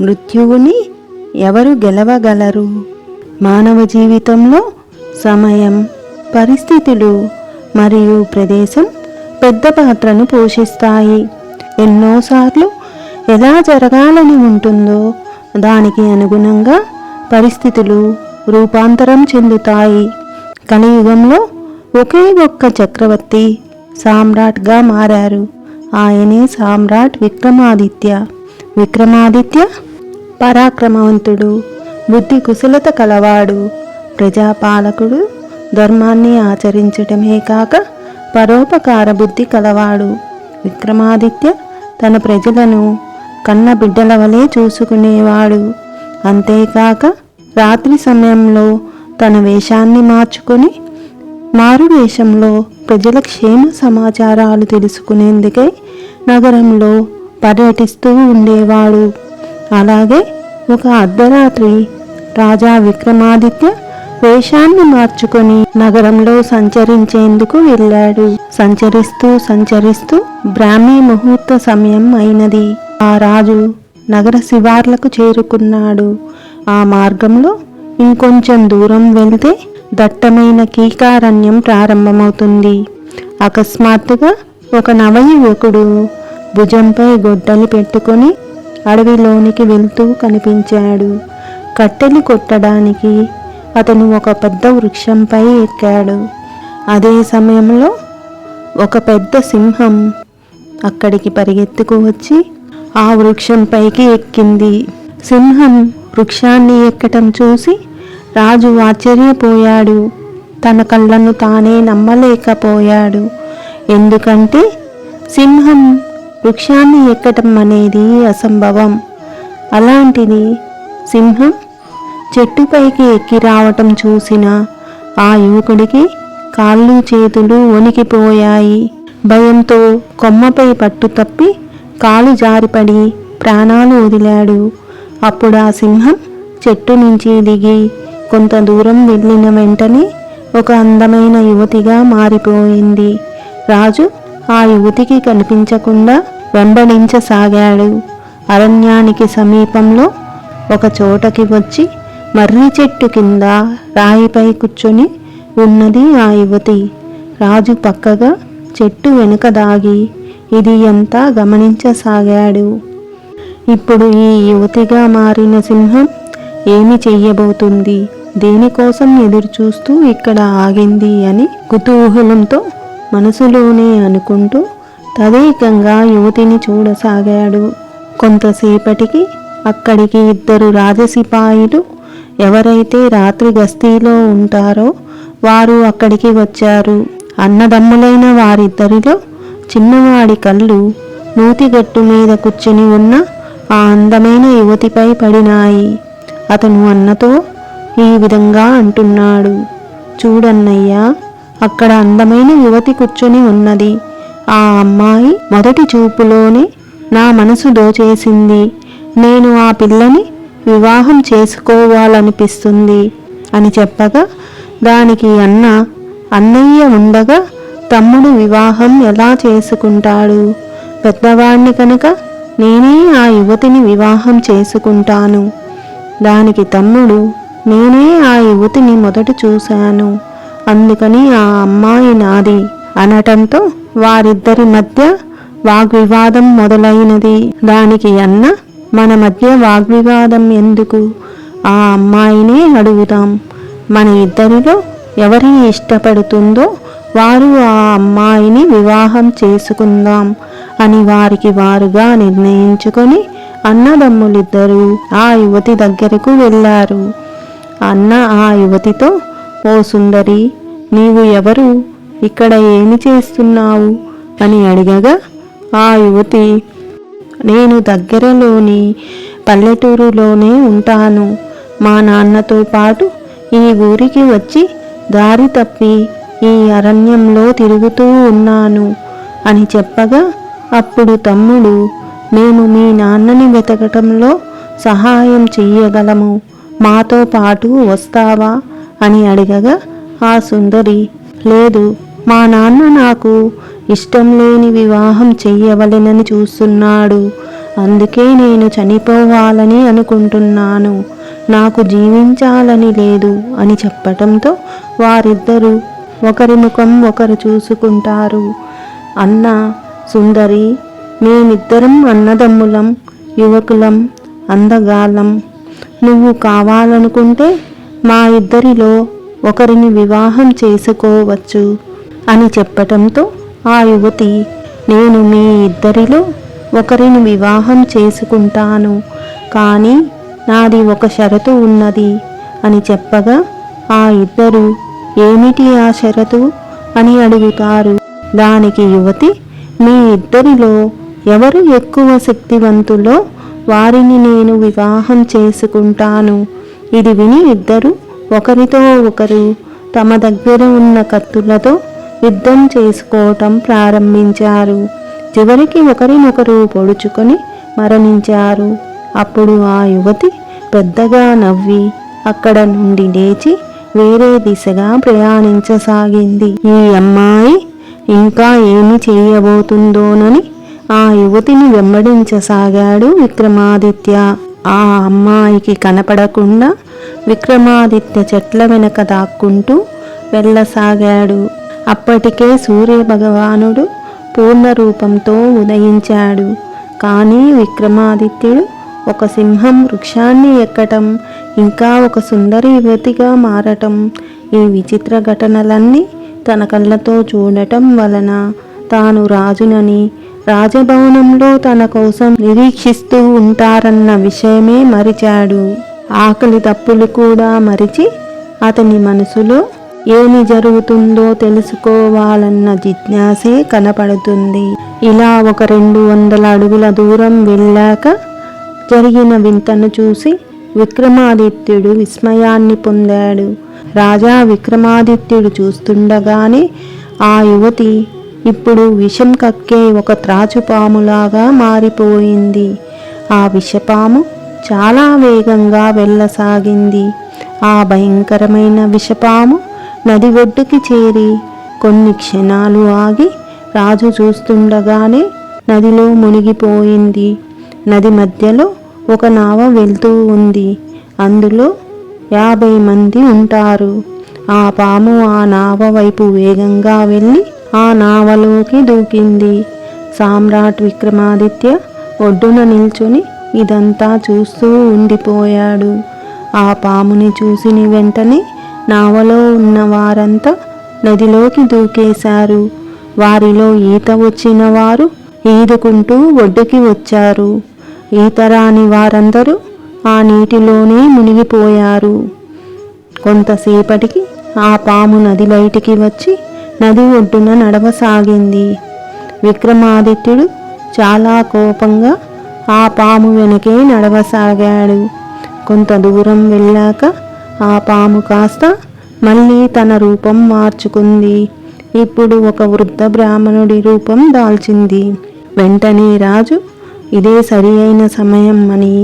మృత్యువుని ఎవరు గెలవగలరు? మానవ జీవితంలో సమయం పరిస్థితులు మరియు ప్రదేశం పెద్ద పాత్రను పోషిస్తాయి. ఎన్నోసార్లు ఎలా జరగాలని ఉంటుందో దానికి అనుగుణంగా పరిస్థితులు రూపాంతరం చెందుతాయి. కలియుగంలో ఒకే ఒక్క చక్రవర్తి సామ్రాట్గా మారారు. ఆయనే సామ్రాట్ విక్రమాదిత్య. విక్రమాదిత్య పరాక్రమవంతుడు బుద్ధి కుశలత కలవాడు ప్రజాపాలకుడు ధర్మాన్ని ఆచరించటమే కాక పరోపకార బుద్ధి కలవాడు. విక్రమాదిత్య తన ప్రజలను కన్న బిడ్డల వలె చూసుకునేవాడు. అంతేకాక రాత్రి సమయంలో తన వేషాన్ని మార్చుకొని మారు వేషంలో ప్రజల క్షేమ సమాచారాలు తెలుసుకునేందుకై నగరంలో పర్యటిస్తూ ఉండేవాడు. అలాగే ఒక అర్ధరాత్రి రాజా విక్రమాదిత్య వేషాన్ని మార్చుకొని నగరంలో సంచరించేందుకు వెళ్ళాడు. సంచరిస్తూ సంచరిస్తూ బ్రాహ్మీ ముహూర్త సమయం అయినది. ఆ రాజు నగర శివార్లకు చేరుకున్నాడు. ఆ మార్గంలో ఇంకొంచెం దూరం వెళ్తే దట్టమైన కీకారణ్యం ప్రారంభమవుతుంది. అకస్మాత్తుగా ఒక నవయువకుడు భుజంపై గొడ్డలి పెట్టుకొని అడవిలోనికి వెళ్తూ కనిపించాడు. కట్టెలు కొట్టడానికి అతను ఒక పెద్ద వృక్షంపై ఎక్కాడు. అదే సమయంలో ఒక పెద్ద సింహం అక్కడికి పరిగెత్తుకు వచ్చి ఆ వృక్షంపైకి ఎక్కింది. సింహం వృక్షాన్ని ఎక్కటం చూసి రాజు ఆశ్చర్యపోయాడు. తన కళ్ళను తానే నమ్మలేకపోయాడు. ఎందుకంటే సింహం వృక్షాన్ని ఎక్కటం అనేది అసంభవం. అలాంటిది సింహం చెట్టుపైకి ఎక్కి రావటం చూసిన ఆ యువకుడికి కాళ్ళు చేతులు వణికిపోయాయి. భయంతో కొమ్మపై పట్టు తప్పి కాలు జారిపడి ప్రాణాలు వదిలాడు. అప్పుడు ఆ సింహం చెట్టు నుంచి దిగి కొంత దూరం వెళ్ళిన వెంటనే ఒక అందమైన యువతిగా మారిపోయింది. రాజు ఆ యువతికి కనిపించకుండా వెంబడించసాగాడు. అరణ్యానికి సమీపంలో ఒక చోటకి వచ్చి మర్రి చెట్టు కింద రాయిపై కూర్చొని ఉన్నది ఆ యువతి. రాజు పక్కగా చెట్టు వెనుక దాగి ఇది అంతా గమనించసాగాడు. ఇప్పుడు ఈ యువతిగా మారిన సింహం ఏమి చెయ్యబోతుంది? దేనికోసం ఎదురుచూస్తూ ఇక్కడ ఆగింది అని కుతూహలంతో మనసులోనే అనుకుంటూ తదేకంగా యువతిని చూడసాగాడు. కొంతసేపటికి అక్కడికి ఇద్దరు రాజసిపాయిలు ఎవరైతే రాత్రి గస్తీలో ఉంటారో వారు అక్కడికి వచ్చారు. అన్నదమ్ములైన వారిద్దరిలో చిన్నవాడి కళ్ళు నూతిగట్టు మీద కూర్చుని ఉన్న ఆ అందమైన యువతిపై పడినాయి. అతను అన్నతో ఈ విధంగా అంటున్నాడు. చూడన్నయ్యా అక్కడ అందమైన యువతి కూర్చొని ఉన్నది. ఆ అమ్మాయి మొదటి చూపులోనే నా మనసు దోచేసింది. నేను ఆ పిల్లని వివాహం చేసుకోవాలనిపిస్తుంది అని చెప్పగా దానికి అన్న అన్నయ్య ఉండగా తమ్ముడు వివాహం ఎలా చేసుకుంటాడు? పెద్దవాణ్ణి కనుక నేనే ఆ యువతిని వివాహం చేసుకుంటాను. దానికి తమ్ముడు నేనే ఆ యువతిని మొదట చూశాను. అందుకని ఆ అమ్మాయి నాది అనటంతో వారిద్దరి మధ్య వాగ్వివాదం మొదలైనది. దానికి అన్న మన మధ్య వాగ్వివాదం ఎందుకు? ఆ అమ్మాయినే అడుగుదాం. మన ఇద్దరిలో ఎవరిని ఇష్టపడుతుందో వారు ఆ అమ్మాయిని వివాహం చేసుకుందాం అని వారికి వారుగా నిర్ణయించుకొని అన్నదమ్ములిద్దరూ ఆ యువతి దగ్గరకు వెళ్ళారు. అన్న ఆ యువతితో ఓ సుందరి నీవు ఎవరు? ఇక్కడ ఏమి చేస్తున్నావు? అని అడిగగా ఆ యువతి నేను దగ్గరలోని పల్లెటూరులోనే ఉంటాను. మా నాన్నతో పాటు ఈ ఊరికి వచ్చి దారి తప్పి ఈ అరణ్యంలో తిరుగుతూ ఉన్నాను అని చెప్పగా అప్పుడు తమ్ముడు మేము మీ నాన్నని వెతకటంలో సహాయం చెయ్యగలము. మాతో పాటు వస్తావా? అని అడగగా ఆ సుందరి. లేదు మా నాన్న నాకు ఇష్టం లేని వివాహం చెయ్యవలెనని చూస్తున్నాడు. అందుకే నేను చనిపోవాలని అనుకుంటున్నాను. నాకు జీవించాలని లేదు అని చెప్పటంతో వారిద్దరూ ఒకరి ముఖం ఒకరు చూసుకుంటారు. అన్న సుందరి మేమిద్దరం అన్నదమ్ములం యువకులం అందగాలం. నువ్వు కావాలనుకుంటే మా ఇద్దరిలో ఒకరిని వివాహం చేసుకోవచ్చు అని చెప్పటంతో ఆ యువతి నేను మీ ఇద్దరిలో ఒకరిని వివాహం చేసుకుంటాను కానీ నాది ఒక షరతు ఉన్నది అని చెప్పగా ఆ ఇద్దరు ఏమిటి ఆ షరతు అని అడుగుతారు. దానికి యువతి మీ ఇద్దరిలో ఎవరు ఎక్కువ శక్తివంతులో వారిని నేను వివాహం చేసుకుంటాను ఇది విని ఇద్దరు ఒకరితో ఒకరు తమ దగ్గర ఉన్న కత్తులతో యుద్ధం చేసుకోవటం ప్రారంభించారు. చివరికి ఒకరినొకరు పొడుచుకొని మరణించారు. అప్పుడు ఆ యువతి పెద్దగా నవ్వి అక్కడ నుండి లేచి వేరే దిశగా ప్రయాణించసాగింది. ఈ అమ్మాయి ఇంకా ఏమి చేయబోతుందోనని ఆ యువతిని వెంబడించసాగాడు విక్రమాదిత్య. ఆ అమ్మాయికి కనపడకుండా విక్రమాదిత్య చెట్ల వెనక దాక్కుంటూ వెళ్ళసాగాడు. అప్పటికే సూర్య భగవానుడు పూర్ణ రూపంతో ఉదయించాడు. కానీ విక్రమాదిత్యుడు ఒక సింహం వృక్షాన్ని ఎక్కటం ఇంకా ఒక సుందరి యువతిగా మారటం ఈ విచిత్ర ఘటనలన్నీ తన కళ్ళతో చూడటం వలన తాను రాజునని రాజభవనంలో తన కోసం నిరీక్షిస్తూ ఉంటారన్న విషయమే మరిచాడు. ఆకలి తప్పులు కూడా మరిచి అతని మనసులో ఏమి జరుగుతుందో తెలుసుకోవాలన్న జిజ్ఞాసే కనపడుతుంది. ఇలా ఒక రెండు వందల అడుగుల దూరం వెళ్ళాక జరిగిన వింతను చూసి విక్రమాదిత్యుడు విస్మయాన్ని పొందాడు. రాజా విక్రమాదిత్యుడు చూస్తుండగానే ఆ యువతి ఇప్పుడు విషం కక్కే ఒక త్రాచుపాములాగా మారిపోయింది. ఆ విషపాము చాలా వేగంగా వెళ్ళసాగింది. ఆ భయంకరమైన విషపాము నది ఒడ్డుకి చేరి కొన్ని క్షణాలు ఆగి రాజు చూస్తుండగానే నదిలో మునిగిపోయింది. నది మధ్యలో ఒక నావ వెళ్తూ ఉంది. అందులో యాభై మంది ఉంటారు. ఆ పాము ఆ నావ వైపు వేగంగా వెళ్ళి ఆ నావలోకి దూకింది. సామ్రాట్ విక్రమాదిత్య ఒడ్డున నిల్చుని ఇదంతా చూస్తూ ఉండిపోయాడు. ఆ పాముని చూసిన వెంటనే నావలో ఉన్న వారంతా నదిలోకి దూకేశారు. వారిలో ఈత వచ్చిన వారు ఈదుకుంటూ ఒడ్డుకి వచ్చారు. ఈత రాని వారందరూ ఆ నీటిలోనే మునిగిపోయారు. కొంతసేపటికి ఆ పాము నది బయటికి వచ్చి నది ఒడ్డున నడవసాగింది. విక్రమాదిత్యుడు చాలా కోపంగా ఆ పాము వెనకే నడవసాగాడు. కొంత దూరం వెళ్ళాక ఆ పాము కాస్త మళ్ళీ తన రూపం మార్చుకుంది. ఇప్పుడు ఒక వృద్ధ బ్రాహ్మణుడి రూపం దాల్చింది. వెంటనే రాజు ఇదే సరి అయిన సమయం అని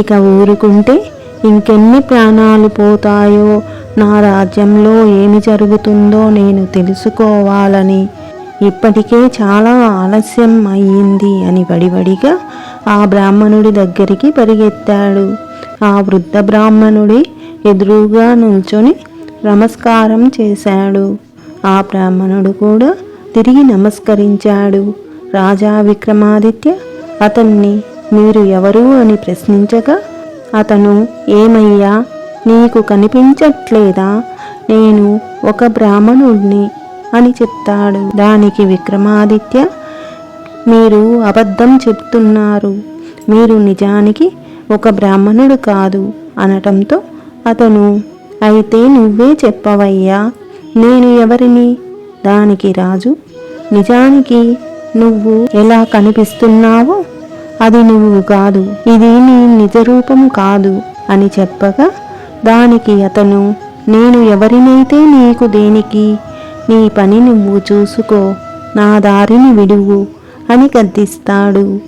ఇక ఊరుకుంటే ఇంకెన్ని ప్రాణాలు పోతాయో నా రాజ్యంలో ఏమి జరుగుతుందో నేను తెలుసుకోవాలని. ఇప్పటికే చాలా ఆలస్యం అయ్యింది అని వడివడిగా ఆ బ్రాహ్మణుడి దగ్గరికి పరిగెత్తాడు. ఆ వృద్ధ బ్రాహ్మణుడి ఎదురుగా నుంచొని నమస్కారం చేశాడు. ఆ బ్రాహ్మణుడు కూడా తిరిగి నమస్కరించాడు. రాజా విక్రమాదిత్య అతన్ని మీరు ఎవరు అని ప్రశ్నించగా అతను ఏమయ్యా నీకు కనిపించట్లేదా? నేను ఒక బ్రాహ్మణుడిని అని చెప్తాడు. దానికి విక్రమాదిత్య మీరు అబద్ధం చెప్తున్నారు. మీరు నిజానికి ఒక బ్రాహ్మణుడు కాదు అనటంతో అతను అయితే నువ్వే చెప్పవయ్యా నేను ఎవరిని? దానికి రాజు నిజానికి నువ్వు ఎలా కనిపిస్తున్నావో అది నువ్వు కాదు ఇది నీ నిజరూపం కాదు అని చెప్పగా దానికి అతను నేను ఎవరినైతే నీకు దేనికి నీ పని నువ్వు చూసుకో నా దారిని విడువు అని గద్దిస్తాడు.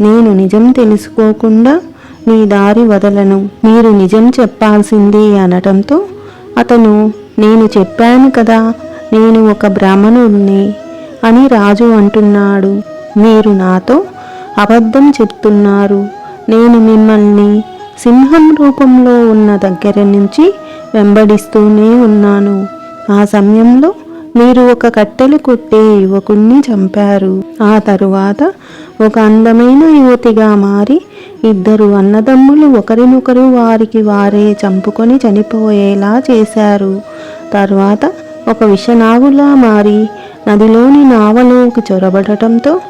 నేను నిజం తెలుసుకోకుండా నీ దారి వదలను. మీరు నిజం చెప్పాల్సిందే అనటంతో అతను నేను చెప్పాను కదా నేను ఒక బ్రాహ్మణుడిని అని రాజు అంటున్నాడు. మీరు నాతో అబద్ధం చెప్తున్నారు. నేను మిమ్మల్ని సింహం రూపంలో ఉన్న దగ్గర నుంచి వెంబడిస్తూనే ఉన్నాను. ఆ సమయంలో మీరు ఒక కట్టెలు కొట్టే యువకుణ్ణి చంపారు. ఆ తరువాత ఒక అందమైన యువతిగా మారి ఇద్దరు అన్నదమ్ములు ఒకరినొకరు వారికి వారే చంపుకొని చనిపోయేలా చేశారు. తర్వాత ఒక విషనాగులా మారి నదిలోని నావలోకి చొరబడటంతో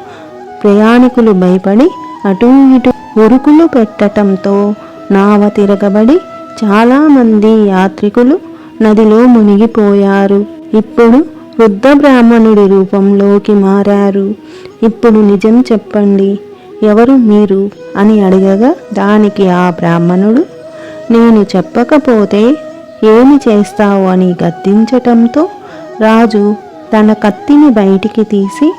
ప్రయాణికులు భయపడి అటు ఇటు ఉరుకులు పెట్టటంతో నావ తిరగబడి చాలామంది యాత్రికులు నదిలో మునిగిపోయారు. ఇప్పుడు వృద్ధ బ్రాహ్మణుడి రూపంలోకి మారారు. ఇప్పుడు నిజం చెప్పండి ఎవరు మీరు? అని అడగగా దానికి ఆ బ్రాహ్మణుడు నేను చెప్పకపోతే ఏమి చేస్తావు అని గద్దించటంతో రాజు తన కత్తిని బయటికి తీసి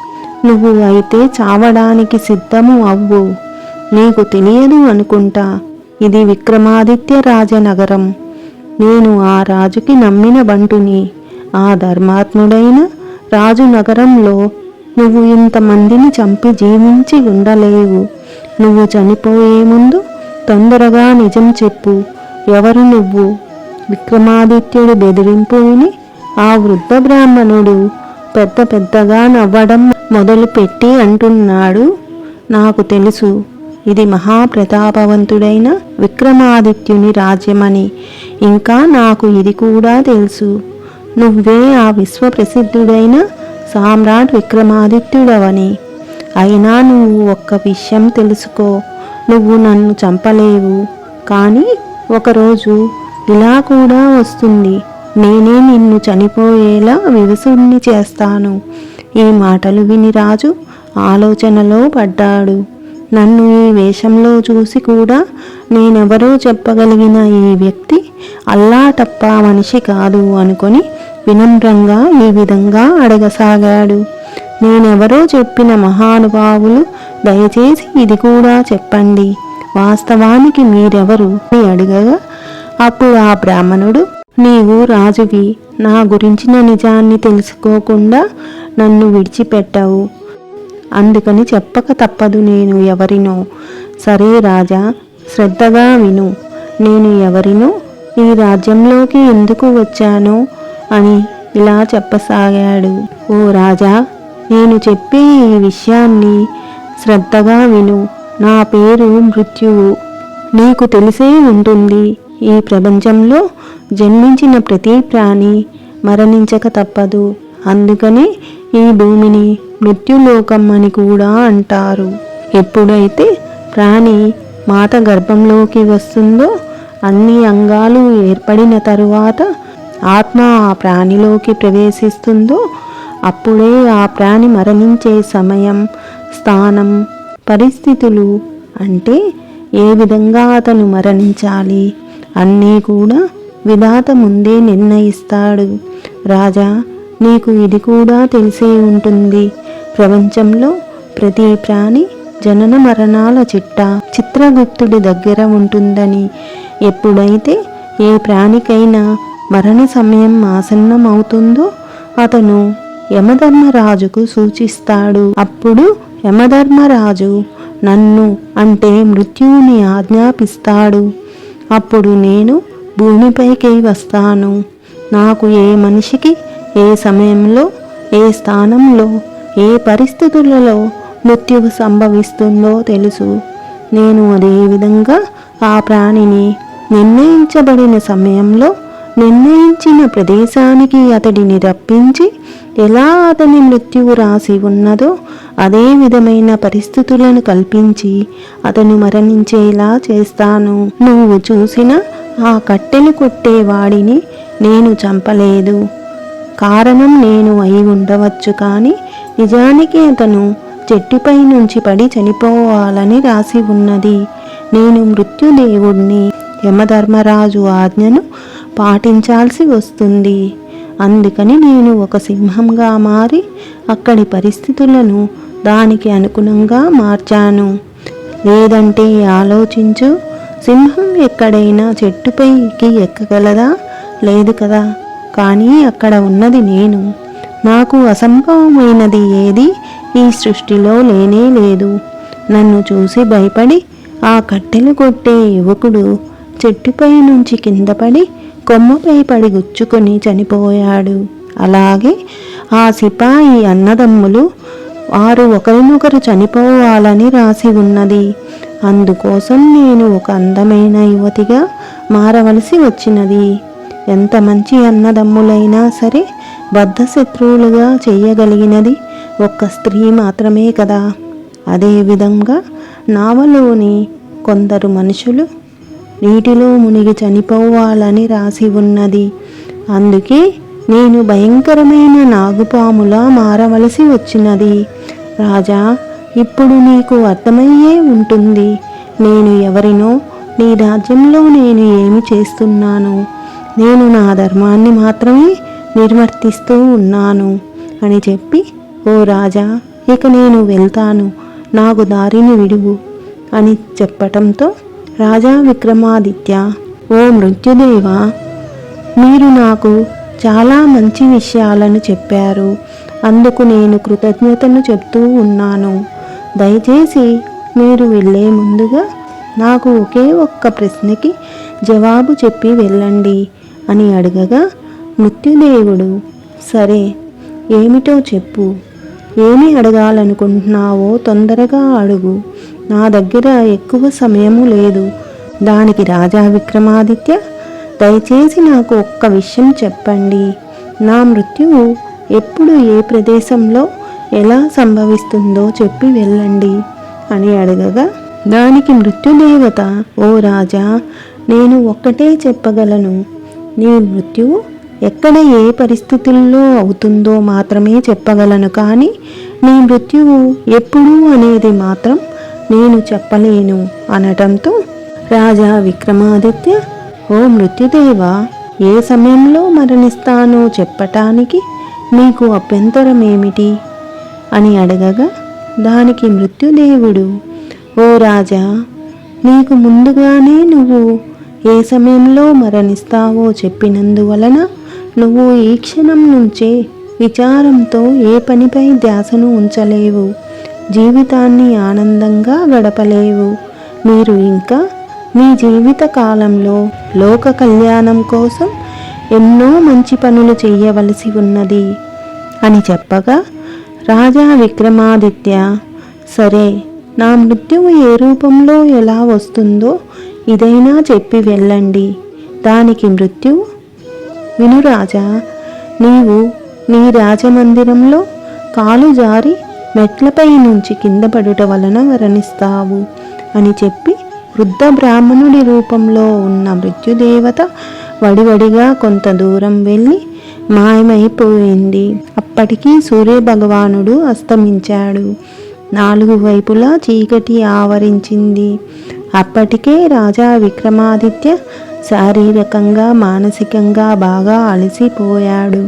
నువ్వు అయితే చావడానికి సిద్ధము అవ్వు. నీకు తెలియదు అనుకుంటా ఇది విక్రమాదిత్య రాజనగరం. నేను ఆ రాజుకి నమ్మిన బంటుని. ఆ ధర్మాత్ముడైన రాజు నగరంలో నువ్వు ఇంతమందిని చంపి జీవించి ఉండలేవు. నువ్వు చనిపోయే ముందు తొందరగా నిజం చెప్పు. ఎవరు నువ్వు? విక్రమాదిత్యుడు బెదిరింపు విని ఆ వృద్ధ బ్రాహ్మణుడు పెద్ద పెద్దగా నవ్వడం మొదలుపెట్టి అంటున్నాడు. నాకు తెలుసు ఇది మహాప్రతాపవంతుడైన విక్రమాదిత్యుని రాజ్యమని. ఇంకా నాకు ఇది కూడా తెలుసు. నువ్వే ఆ విశ్వప్రసిద్ధుడైన సామ్రాట్ విక్రమాదిత్యుడవని. అయినా నువ్వు ఒక్క విషయం తెలుసుకో. నువ్వు నన్ను చంపలేవు. కానీ ఒకరోజు ఇలా కూడా వస్తుంది. నేనే నిన్ను చనిపోయేలా వివసుణ్ణి చేస్తాను. ఈ మాటలు విని రాజు ఆలోచనలో పడ్డాడు. నన్ను ఈ వేషంలో చూసి కూడా నేనెవరో చెప్పగలిగిన ఈ వ్యక్తి అల్లా తప్ప మనిషి కాదు అనుకొని వినమ్రంగా ఈ విధంగా అడగసాగాడు. నేనెవరో చెప్పిన మహానుభావులు దయచేసి ఇది కూడా చెప్పండి. వాస్తవానికి మీరెవరు అని అడగగా అప్పుడు ఆ బ్రాహ్మణుడు నీవు రాజువి నా గురించిన నిజాన్ని తెలుసుకోకుండా నన్ను విడిచిపెట్టవు. అందుకని చెప్పక తప్పదు నేను ఎవరినో. సరే రాజా శ్రద్ధగా విను. నేను ఎవరినో ఈ రాజ్యంలోకి ఎందుకు వచ్చానో అని ఇలా చెప్పసాగాడు. ఓ రాజా నేను చెప్పే ఈ విషయాన్ని శ్రద్ధగా విను. నా పేరు మృత్యువు. నీకు తెలిసే ఉంటుంది ఈ ప్రపంచంలో జన్మించిన ప్రతి ప్రాణి మరణించక తప్పదు. అందుకనే ఈ భూమిని మృత్యులోకం అని కూడా అంటారు. ఎప్పుడైతే ప్రాణి మాత గర్భంలోకి వస్తుందో అన్ని అంగాలు ఏర్పడిన తరువాత ఆత్మ ఆ ప్రాణిలోకి ప్రవేశిస్తుందో అప్పుడే ఆ ప్రాణి మరణించే సమయం స్థానం పరిస్థితులు అంటే ఏ విధంగా అతను మరణించాలి అన్నీ కూడా విధాత ముందే నిర్ణయిస్తాడు. రాజా నీకు ఇది కూడా తెలిసే ఉంటుంది. ప్రపంచంలో ప్రతి ప్రాణి జనన మరణాల చిట్ట చిత్రగుప్తుడి దగ్గర ఉంటుందని. ఎప్పుడైతే ఏ ప్రాణికైనా మరణ సమయం ఆసన్నమవుతుందో అతను యమధర్మరాజుకు సూచిస్తాడు. అప్పుడు యమధర్మరాజు నన్ను అంటే మృత్యువుని ఆజ్ఞాపిస్తాడు. అప్పుడు నేను భూమిపైకి వస్తాను. నాకు ఏ మనిషికి ఏ సమయంలో ఏ స్థానంలో ఏ పరిస్థితులలో మృత్యువు సంభవిస్తుందో తెలుసు. నేను అదే విధంగా ఆ ప్రాణిని నిర్ణయించబడిన సమయంలో నిర్ణయించిన ప్రదేశానికి అతడిని రప్పించి ఎలా అతని మృత్యువు రాసి ఉన్నదో అదే విధమైన పరిస్థితులను కల్పించి అతను మరణించేలా చేస్తాను. నువ్వు చూసిన ఆ కట్టెలు కొట్టేవాడిని నేను చంపలేదు. కారణం నేను అయి ఉండవచ్చు కానీ నిజానికి అతను చెట్టుపై నుంచి పడి చనిపోవాలని రాసి ఉన్నది. నేను మృత్యుదేవుణ్ణి యమధర్మరాజు ఆజ్ఞను పాటించాల్సి వస్తుంది. అందుకని నేను ఒక సింహంగా మారి అక్కడి పరిస్థితులను దానికి అనుగుణంగా మార్చాను. లేదంటే ఆలోచించు సింహం ఎక్కడైనా చెట్టుపైకి ఎక్కగలదా? లేదు కదా. కానీ అక్కడ ఉన్నది నేను. నాకు అసంభవమైనది ఏది? ఈ సృష్టిలో లేనే లేదు. నన్ను చూసి భయపడి ఆ కట్టెలు కొట్టే యువకుడు చెట్టుపై నుంచి కింద పడి కొమ్మపై పడి గుచ్చుకొని చనిపోయాడు. అలాగే ఆ సిపాయి అన్నదమ్ములు వారు ఒకరినొకరు చనిపోవాలని రాసి ఉన్నది. అందుకోసం నేను ఒక అందమైన యువతిగా మారవలసి వచ్చినది. ఎంత మంచి అన్నదమ్ములైనా సరే బద్ధ శత్రువులుగా చేయగలిగినది ఒక్క స్త్రీ మాత్రమే కదా. అదేవిధంగా నావలోని కొందరు మనుషులు నీటిలో మునిగి చనిపోవాలని రాసి ఉన్నది. అందుకే నేను భయంకరమైన నాగుపాములా మారవలసి వచ్చినది. రాజా ఇప్పుడు నీకు అర్థమయ్యే ఉంటుంది. నేను ఎవరినో నీ రాజ్యంలో నేను ఏమి చేస్తున్నాను? నేను నా ధర్మాన్ని మాత్రమే నిర్వర్తిస్తూ ఉన్నాను అని చెప్పి ఓ రాజా ఇక నేను వెళ్తాను. నాకు దారిని విడువు అని చెప్పటంతో రాజా విక్రమాదిత్య ఓ మృత్యుదేవ మీరు నాకు చాలా మంచి విషయాలను చెప్పారు. అందుకు నేను కృతజ్ఞతను చెప్తూ ఉన్నాను. దయచేసి మీరు వెళ్ళే ముందుగా నాకు ఒకే ఒక్క ప్రశ్నకి జవాబు చెప్పి వెళ్ళండి అని అడగగా మృత్యుదేవుడు సరే ఏమిటో చెప్పు. ఏమి అడగాలనుకుంటున్నావో తొందరగా అడుగు. నా దగ్గర ఎక్కువ సమయము లేదు. దానికి రాజా విక్రమాదిత్య దయచేసి నాకు ఒక్క విషయం చెప్పండి. నా మృత్యువు ఎప్పుడు ఏ ప్రదేశంలో ఎలా సంభవిస్తుందో చెప్పి వెళ్ళండి అని అడగగా దానికి మృత్యుదేవత ఓ రాజా నేను ఒక్కటే చెప్పగలను. నీ మృత్యువు ఎక్కడ ఏ పరిస్థితుల్లో అవుతుందో మాత్రమే చెప్పగలను. కానీ నీ మృత్యువు ఎప్పుడు అనేది మాత్రం నేను చెప్పలేను అనటంతో రాజా విక్రమాదిత్య ఓ మృత్యుదేవ ఏ సమయంలో మరణిస్తానో చెప్పటానికి మీకు అభ్యంతరమేమిటి? అని అడగగా దానికి మృత్యుదేవుడు ఓ రాజా నీకు ముందుగానే నువ్వు ఏ సమయంలో మరణిస్తావో చెప్పినందువలన నువ్వు ఈ క్షణం నుంచే విచారంతో ఏ పనిపై ధ్యాసను ఉంచలేవు. జీవితాన్ని ఆనందంగా గడపలేవు. మీరు ఇంకా మీ జీవిత కాలంలో లోక కళ్యాణం కోసం ఎన్నో మంచి పనులు చేయవలసి ఉన్నది. అని చెప్పగా రాజా విక్రమాదిత్య సరే నా మృత్యువు ఏ రూపంలో ఎలా వస్తుందో ఇదైనా చెప్పి వెళ్ళండి. దానికి మృత్యువు విను రాజా నీవు నీ రాజమందిరంలో కాలు జారి మెట్లపై నుంచి కింద పడుట వలన మరణిస్తావు అని చెప్పి వృద్ధ బ్రాహ్మణుడి రూపంలో ఉన్న మృత్యుదేవత వడివడిగా కొంత దూరం వెళ్ళి మాయమైపోయింది. అప్పటికీ సూర్యభగవానుడు అస్తమించాడు. నాలుగు వైపులా చీకటి ఆవరించింది. అప్పటికే రాజా విక్రమాదిత్య శారీరకంగా మానసికంగా బాగా అలసిపోయాడు.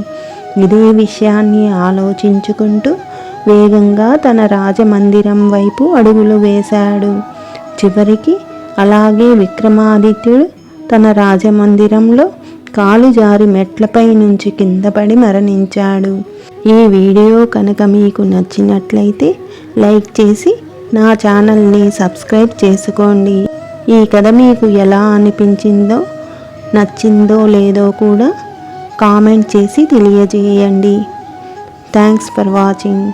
ఇదే విషయాన్ని ఆలోచించుకుంటూ వేగంగా తన రాజమందిరం వైపు అడుగులు వేశాడు. చివరికి అలాగే విక్రమాదిత్యుడు తన రాజమందిరంలో కాలు జారి మెట్లపై నుంచి కిందపడి మరణించాడు. ఈ వీడియో కనుక మీకు నచ్చినట్లయితే లైక్ చేసి నా ఛానల్ని సబ్స్క్రైబ్ చేసుకోండి. ఈ కథ మీకు ఎలా అనిపించిందో నచ్చిందో లేదో కూడా కామెంట్ చేసి తెలియజేయండి. Thanks for watching